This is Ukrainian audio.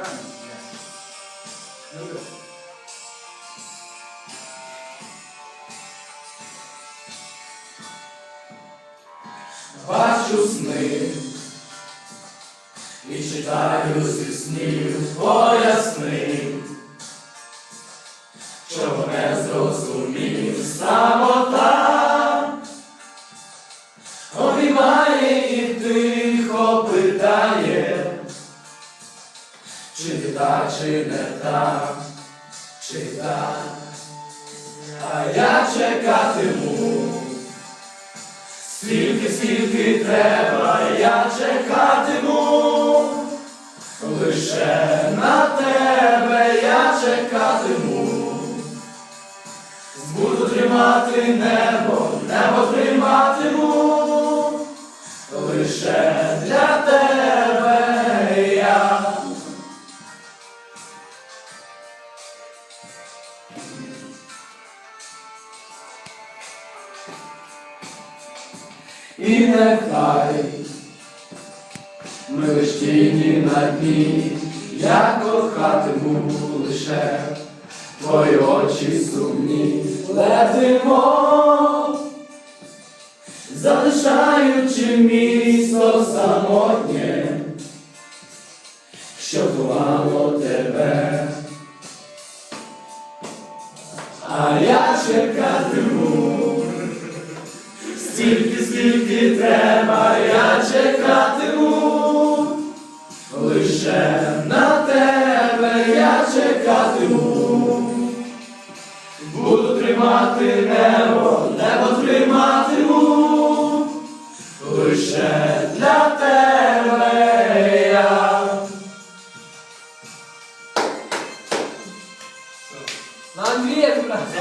правильно? Добре. Бачу сни і читаю зі снів поясни, що не зрозумів самота, обіймає чи так, чи не так, чи так, а я чекатиму. Скільки, скільки треба, я чекатиму, лише на тебе я чекатиму, буду тримати небо, І нехай ми тіні на дні, я кохатиму лише твої очі сумні летимо, залишаючи місто самотнє, що ховало тебе. А я чекатиму. Стільки, скільки треба, я чекатиму, лише на тебе я чекатиму, буду тримати небо, небо триматиму, лише Não adianta, Brasil.